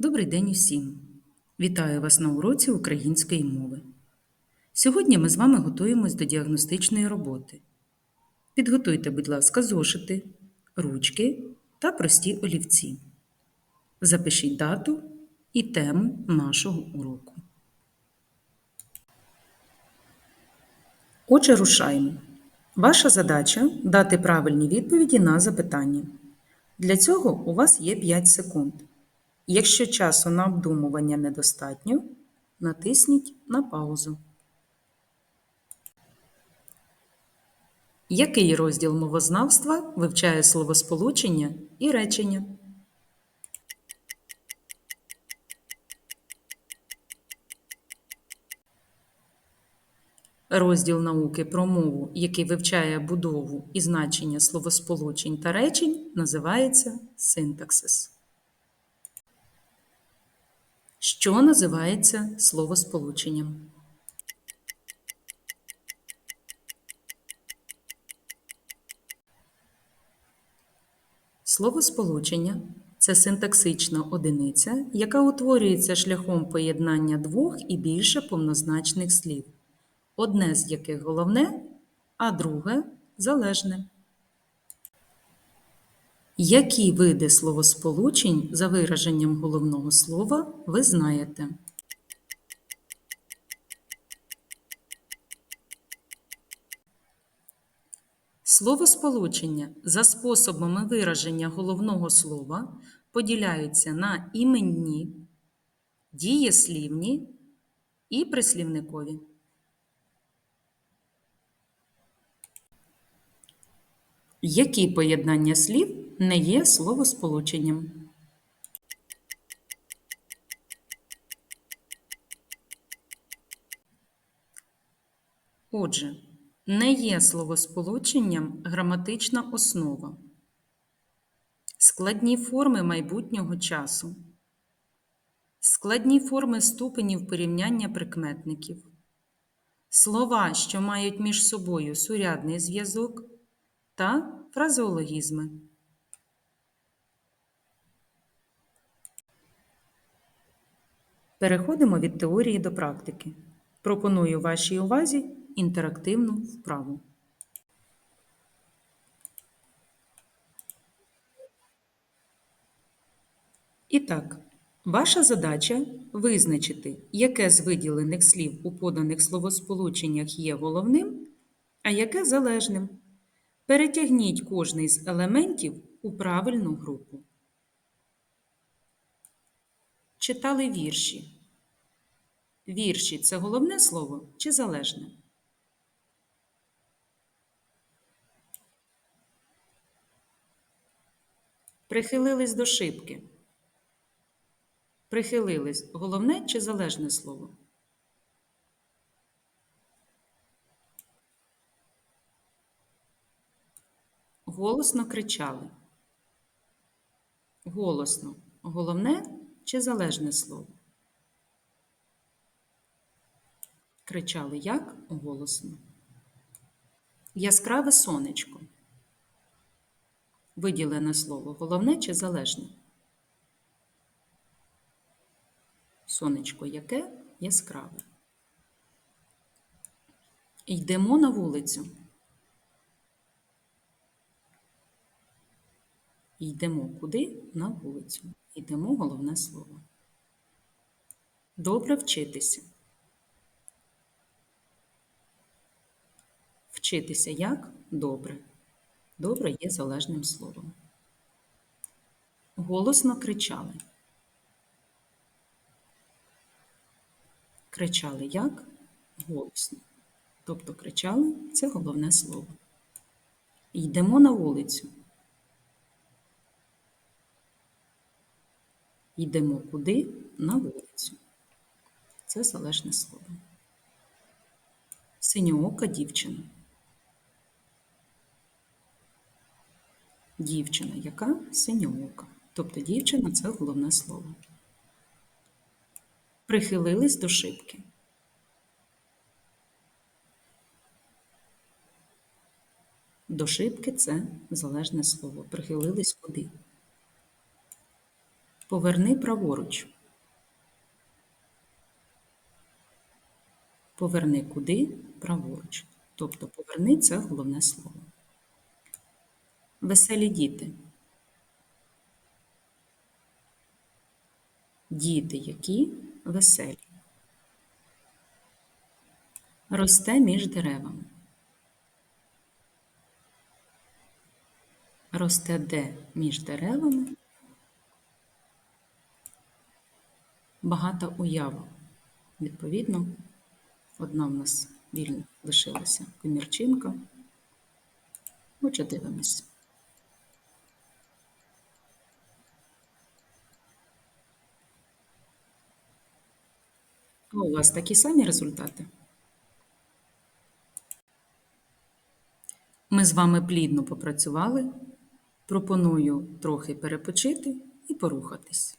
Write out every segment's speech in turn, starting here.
Добрий день усім! Вітаю вас на уроці української мови. Сьогодні ми з вами готуємось до діагностичної роботи. Підготуйте, будь ласка, зошити, ручки та прості олівці. Запишіть дату і тему нашого уроку. Отже, рушаємо. Ваша задача дати правильні відповіді на запитання. Для цього у вас є 5 секунд. Якщо часу на обдумування недостатньо, натисніть на паузу. Який розділ мовознавства вивчає словосполучення і речення? Розділ науки про мову, який вивчає будову і значення словосполучень та речень, називається синтаксис. Що називається словосполученням? Словосполучення це синтаксична одиниця, яка утворюється шляхом поєднання двох і більше повнозначних слів, одне з яких головне, а друге залежне. Які види словосполучень за вираженням головного слова ви знаєте? Словосполучення за способами вираження головного слова поділяються на іменні, дієслівні і прислівникові. Які поєднання слів не є словосполученням? Отже, не є словосполученням граматична основа, складні форми майбутнього часу, складні форми ступенів порівняння прикметників, слова, що мають між собою сурядний зв'язок та фразеологізми. Переходимо від теорії до практики. Пропоную вашій увазі інтерактивну вправу. І так, ваша задача визначити, яке з виділених слів у поданих словосполученнях є головним, а яке залежним. Перетягніть кожний з елементів у правильну групу. Читали вірші. Вірші це головне слово чи залежне? Прихилились до шибки. Прихилились головне чи залежне слово? Голосно кричали. Голосно. Головне чи залежне слово? Кричали як? Голосно. Яскраве сонечко. Виділене слово. Головне чи залежне? Сонечко яке? Яскраве. Йдемо на вулицю. Йдемо куди? На вулицю. Йдемо головне слово. Добре вчитися. Вчитися як? Добре. Добре є залежним словом. Голосно кричали. Кричали як? Голосно. Тобто кричали це головне слово. Йдемо на вулицю. Йдемо куди? На вулицю. Це залежне слово. Синьоока дівчина. Дівчина яка? Синьоока. Тобто дівчина це головне слово. Прихилились до шибки. До шибки це залежне слово. Прихилились куди? Поверни праворуч. Поверни куди? Праворуч. Тобто поверни це головне слово. Веселі діти. Діти, які веселі. Росте між деревами. Росте де між деревами. Багата уява. Відповідно, одна в нас вільна лишилася комірчинка. Отже, дивимось. А у вас такі самі результати? Ми з вами плідно попрацювали. Пропоную трохи перепочити і порухатись.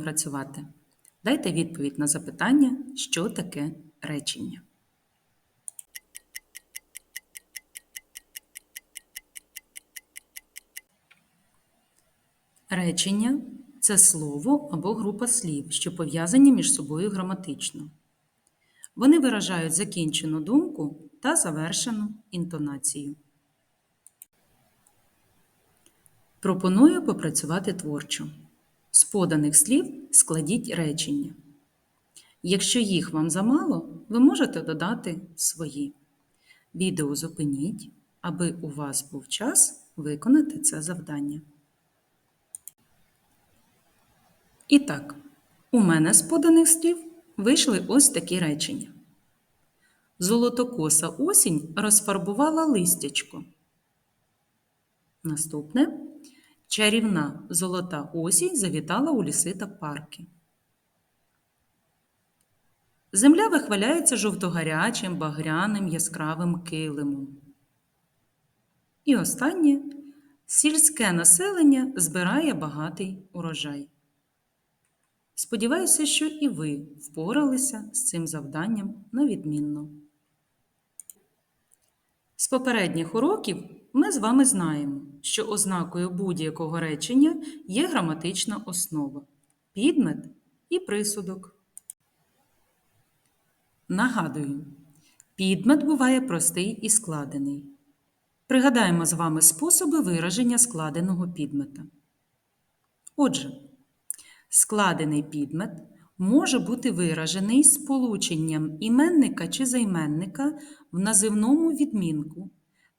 працювати. Дайте відповідь на запитання, що таке речення. Речення це слово або група слів, що пов'язані між собою граматично. Вони виражають закінчену думку та завершену інтонацію. Пропоную попрацювати творчо. З поданих слів складіть речення. Якщо їх вам замало, ви можете додати свої. Відео зупиніть, аби у вас був час виконати це завдання. І так, у мене з поданих слів вийшли ось такі речення. Золотокоса осінь розфарбувала листячко. Наступне. Чарівна золота осінь завітала у ліси та парки. Земля вихваляється жовтогарячим, багряним яскравим килимом. І останнє сільське населення збирає багатий урожай. Сподіваюся, що і ви впоралися з цим завданням на відмінно. З попередніх уроків ми з вами знаємо, що ознакою будь-якого речення є граматична основа, підмет і присудок. Нагадую, підмет буває простий і складений. Пригадаємо з вами способи вираження складеного підмета. Отже, складений підмет може бути виражений сполученням іменника чи займенника в називному відмінку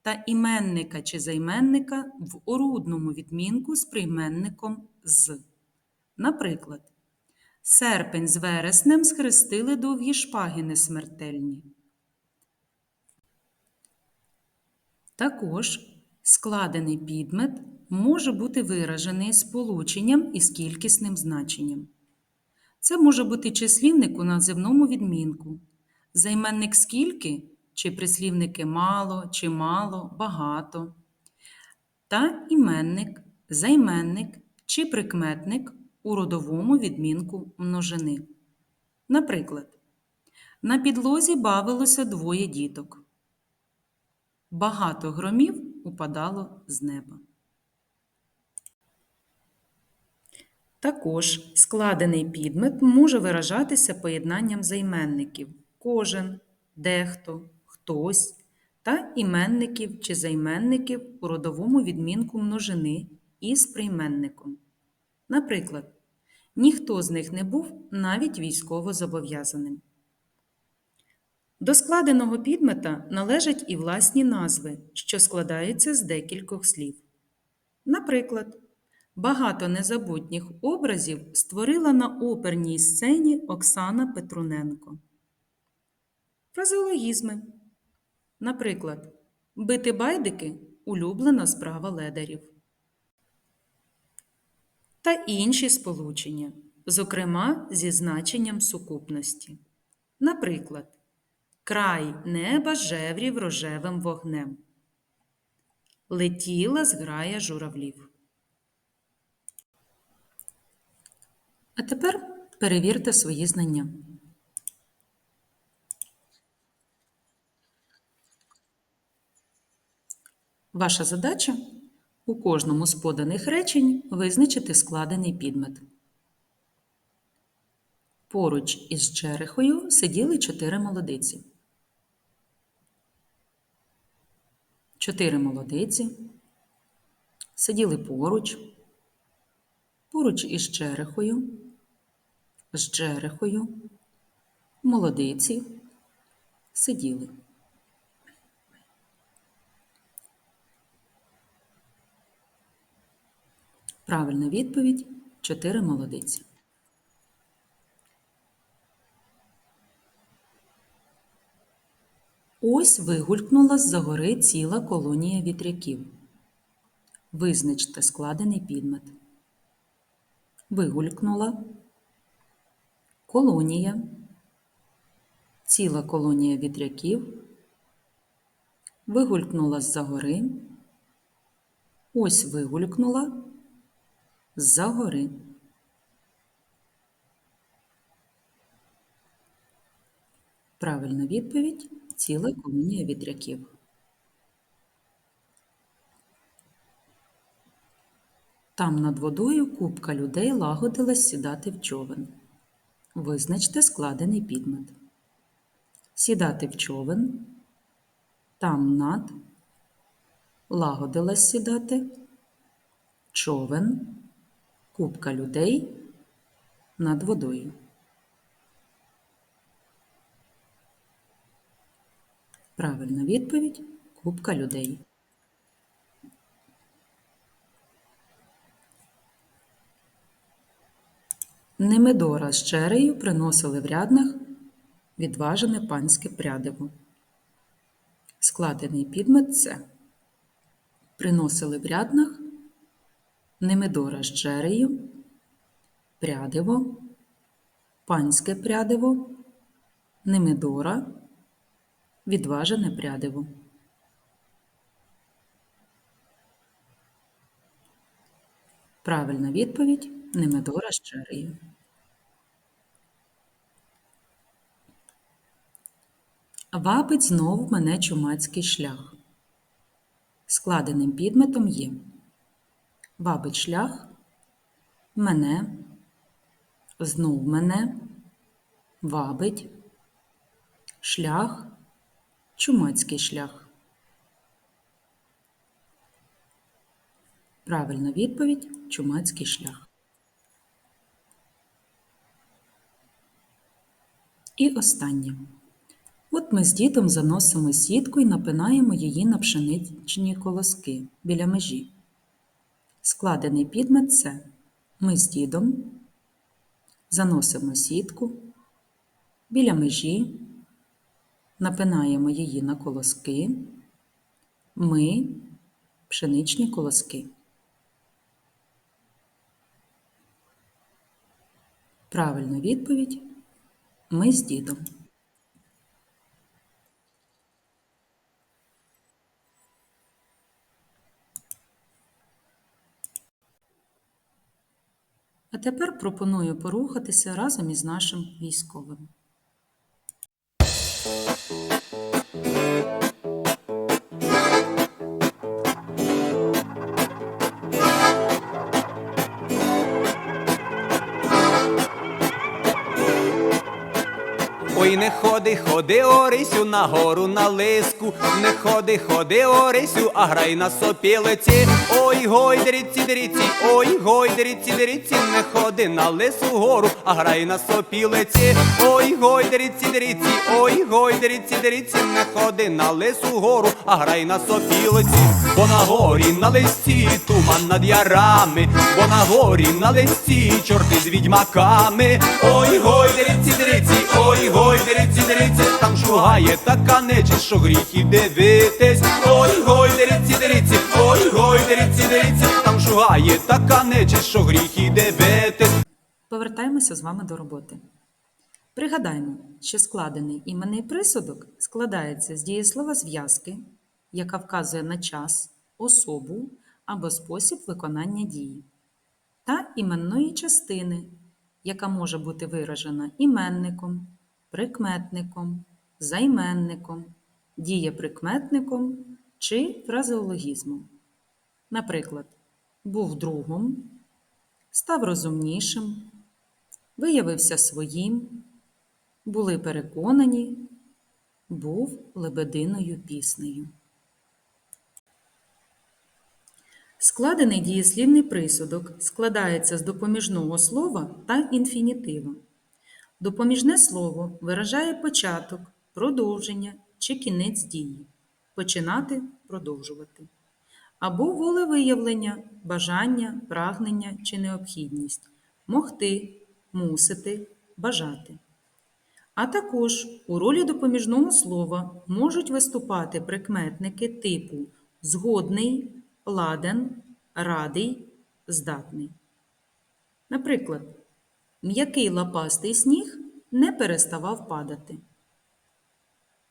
та іменника чи займенника в орудному відмінку з прийменником з. Наприклад, серпень з вереснем схрестили довгі шпаги несмертельні. Також складений підмет може бути виражений сполученням із кількісним значенням. Це може бути числівник у називному відмінку, займенник скільки чи прислівники мало, чимало, багато, та іменник, займенник чи прикметник у родовому відмінку множини. Наприклад, на підлозі бавилося двоє діток. Багато громів упадало з неба. Також складений підмет може виражатися поєднанням займенників кожен, дехто, хтось та іменників чи займенників у родовому відмінку множини із прийменником. Наприклад, ніхто з них не був навіть військово зобов'язаним. До складеного підмета належать і власні назви, що складаються з декількох слів. Наприклад, багато незабутніх образів створила на оперній сцені Оксана Петруненко. Фразеологізми. Наприклад, бити байдики улюблена справа ледарів. Та інші сполучення, зокрема зі значенням сукупності. Наприклад, край неба жеврів рожевим вогнем. Летіла зграя журавлів. А тепер перевірте свої знання. Ваша задача у кожному з поданих речень визначити складений підмет. Поруч із черехою сиділи чотири молодиці. Чотири молодиці сиділи поруч, поруч із черехою, з черехою, молодиці сиділи. Правильна відповідь чотири молодиці. Ось вигулькнула з-за гори ціла колонія вітряків. Визначте складений підмет. Вигулькнула. Колонія. Ціла колонія вітряків. Вигулькнула з-за гори. Ось вигулькнула з-за гори. Правильна відповідь ціла колонія вітряків. Там над водою купка людей лагодилась сідати в човен. Визначте складений підмет. Сідати в човен. Там над. Лагодилась сідати. Човен. Купка людей над водою. Правильна відповідь купка людей. Немедора з черею приносили в ряднах відважене панське прядиво. Складений підмет це приносили в ряднах Немедора з черею, прядиво, панське прядиво, Немедора, відважене прядиво. Правильна відповідь Немедора з черею. Вабить знов мене чумацький шлях. Складеним підметом є вабить шлях, мене, знов мене, вабить, шлях, чумацький шлях. Правильна відповідь чумацький шлях. І останнє. От ми з дідом заносимо сітку і напинаємо її на пшеничні колоски біля межі. Складений підмет це ми з дідом заносимо сітку біля межі, напинаємо її на колоски, ми пшеничні колоски. Правильна відповідь ми з дідом. Тепер пропоную порухатися разом із нашим військовим. Ой, не ходи, ходи, Орисю, на гору на лиску, не ходи, ходи, Орисю, а грай на сопілиці. Ой, гой, деріці, деріці, ой, гой, деріці, деріці, не ходи на лису гору, а грай на сопілиці. Ой, гой, деріці, деріці, ой, гой, деріці, деріці, не ходи на лису гору, а грай на сопілиці. Бо на горі на листі туман над ярами, бо на горі на листі чорти з відьмаками. Ой, гой, деріці, деріці, ой, гой, деріці, деріці, там шугає така нечисть, що гріх дивитись. Ой, гой, деріці, деріці, ой, гой, деріці, деріці, там шугає така нечисть, що гріх і дивитись. Повертаємося з вами до роботи. Пригадаємо, що складений іменний присудок складається з дієслова зв'язки, яка вказує на час, особу або спосіб виконання дії, та іменної частини, яка може бути виражена іменником, прикметником, займенником, дієприкметником чи фразеологізмом. Наприклад, був другом, став розумнішим, виявився своїм, були переконані, був лебединою піснею. Складений дієслівний присудок складається з допоміжного слова та інфінітива. Допоміжне слово виражає початок, продовження чи кінець дії. Починати продовжувати. Або волевиявлення, бажання, прагнення чи необхідність. Могти, мусити, бажати. А також у ролі допоміжного слова можуть виступати прикметники типу згодний, ладен, радий, здатний. Наприклад, м'який лапастий сніг не переставав падати.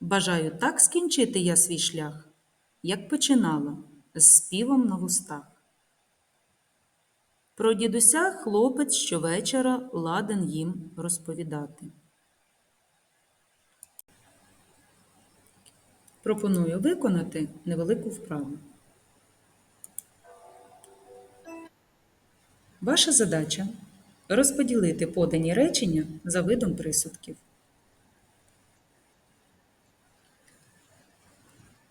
Бажаю так скінчити я свій шлях, як починала, з співом на вустах. Про дідуся хлопець щовечора ладен їм розповідати. Пропоную виконати невелику вправу. Ваша задача розподілити подані речення за видом присудків.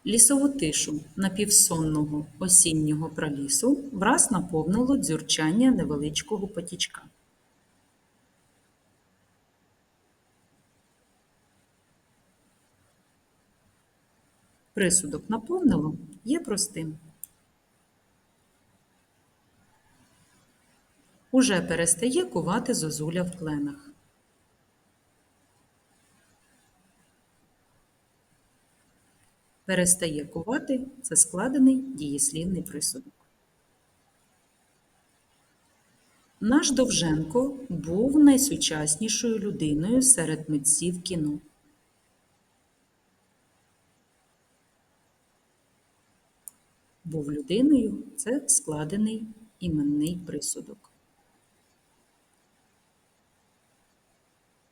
Лісову тишу напівсонного осіннього пралісу враз наповнило дзюрчання невеличкого потічка. Присудок наповнило є простим. Уже перестає кувати зозуля в кленах. Перестає кувати це складений дієслівний присудок. Наш Довженко був найсучаснішою людиною серед митців кіно. Був людиною це складений іменний присудок.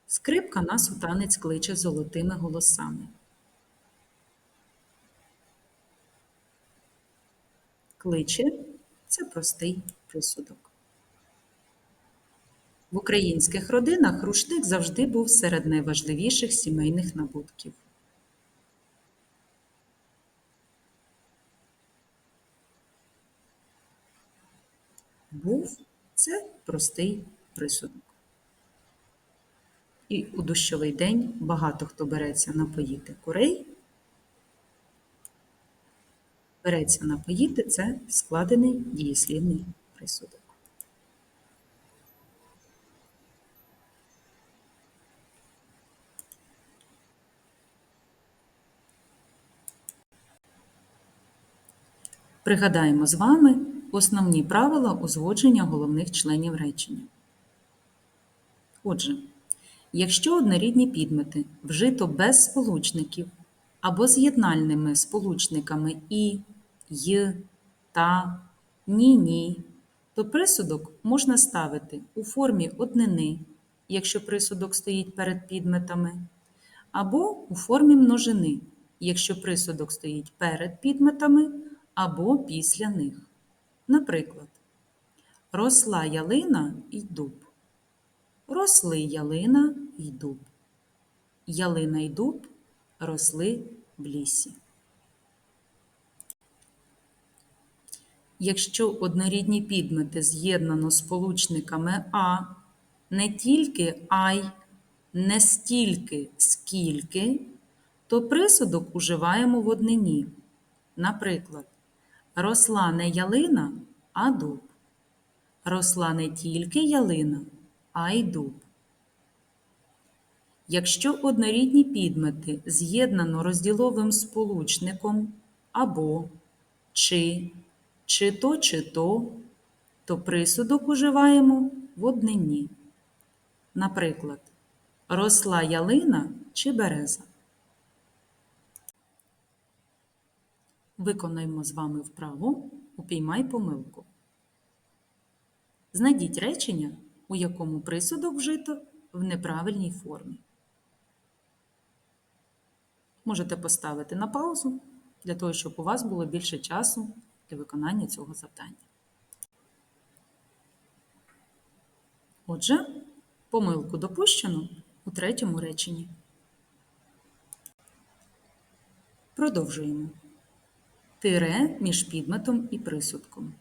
Скрипка нас у танець кличе золотими голосами. Кличе це простий присудок. В українських родинах рушник завжди був серед найважливіших сімейних набутків. Був це простий присудок. І у дощовий день багато хто береться напоїти курей. Береться напоїти це складений дієслівний присудок. Пригадаємо з вами основні правила узгодження головних членів речення. Отже, якщо однорідні підмети вжито без сполучників або з'єднальними сполучниками і, й, та, ні, ні, то присудок можна ставити у формі однини, якщо присудок стоїть перед підметами, або у формі множини, якщо присудок стоїть перед підметами або після них. Наприклад, росла ялина й дуб. Росли ялина й дуб. Ялина й дуб росли в лісі. Якщо однорідні підмети з'єднано сполучниками а, не тільки ай, не стільки, скільки, то присудок уживаємо в однині. Наприклад, росла не ялина, а дуб. Росла не тільки ялина, а дуб. Якщо однорідні підмети з'єднано розділовим сполучником або чи, чи то, чи то, то присудок уживаємо в однині. Наприклад, росла ялина чи береза. Виконаймо з вами вправу «Упіймай помилку». Знайдіть речення, у якому присудок вжито в неправильній формі. Можете поставити на паузу для того, щоб у вас було більше часу для виконання цього завдання. Отже, помилку допущено у третьому реченні. Продовжуємо. Тире між підметом і присудком.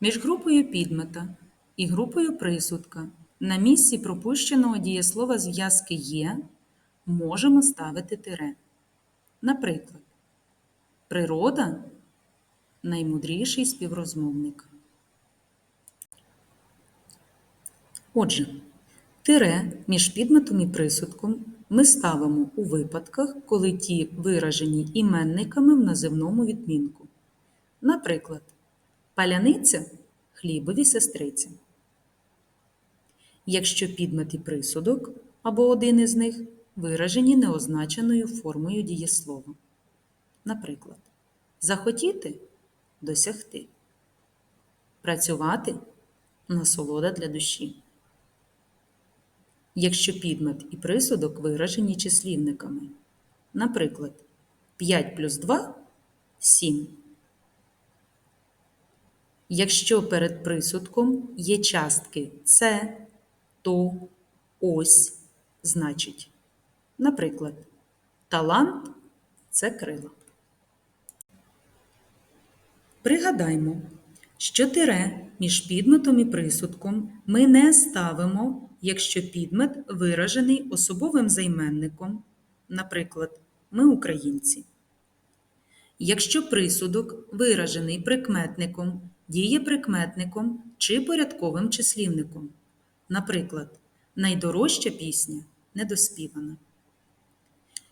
Між групою підмета і групою присудка на місці пропущеного дієслова зв'язки є можемо ставити тире. Наприклад, природа наймудріший співрозмовник. Отже, тире між підметом і присудком ми ставимо у випадках, коли ті виражені іменниками в називному відмінку. Наприклад, паляниця хлібові сестриця. Якщо підмет і присудок або один із них виражені неозначеною формою дієслова. Наприклад, захотіти досягти, працювати насолода для душі. Якщо підмет і присудок виражені числівниками. Наприклад, 5 плюс 2 7. Якщо перед присудком є частки це, то, ось, значить. Наприклад, талант це крила. Пригадаймо, що тире між підметом і присудком ми не ставимо, якщо підмет виражений особовим займенником, наприклад, ми українці. Якщо присудок виражений прикметником, дієприкметником чи порядковим числівником, наприклад, найдорожча пісня недоспівана.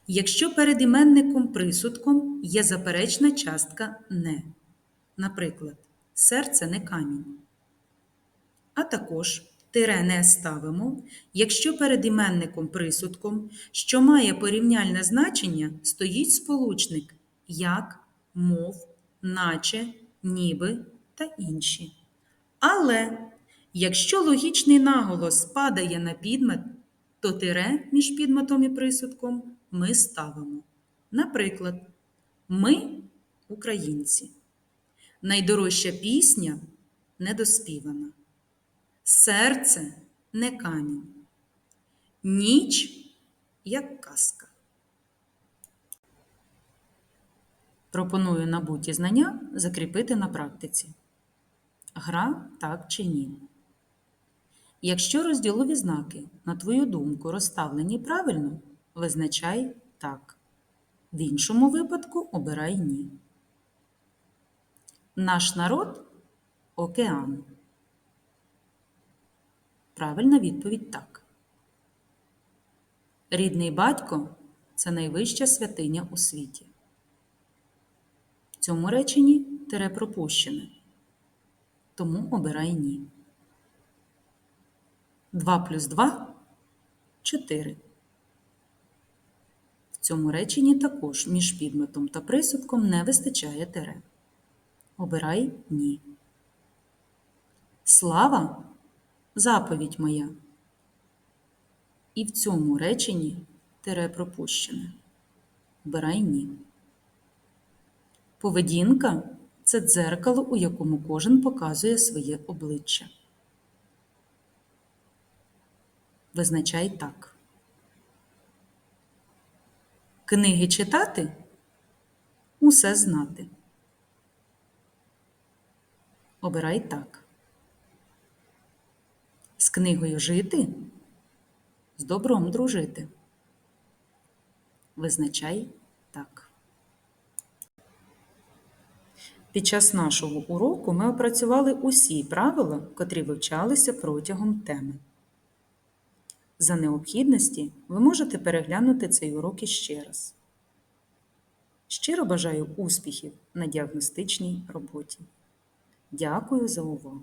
Якщо перед іменником присудком є заперечна частка не, наприклад, серце не камінь. А також тире не ставимо, якщо перед іменником присудком, що має порівняльне значення, стоїть сполучник як, мов, наче, ніби та інші. Але якщо логічний наголос падає на підмет, то тире між підметом і присудком ми ставимо. Наприклад, ми українці. Найдорожча пісня недоспівана. Серце не камінь. Ніч як казка. Пропоную набуті знання закріпити на практиці. Гра так чи ні. Якщо розділові знаки, на твою думку, розставлені правильно, визначай так. В іншому випадку обирай ні. Наш народ океан. Правильна відповідь так. Рідний батько це найвища святиня у світі. В цьому реченні тире пропущене. Тому обирай ні. 2 плюс 2 – 4. В цьому реченні також між підметом та присудком не вистачає тире. Обирай ні. Слава – заповідь моя. І в цьому реченні тире пропущене. Обирай ні. Поведінка це дзеркало, у якому кожен показує своє обличчя. Визначай так. Книги читати усе знати. Обирай так. З книгою жити, з добром дружити. Визначай так. Під час нашого уроку ми опрацювали усі правила, котрі вивчалися протягом теми. За необхідності ви можете переглянути цей урок іще раз. Щиро бажаю успіхів на діагностичній роботі. Дякую за увагу!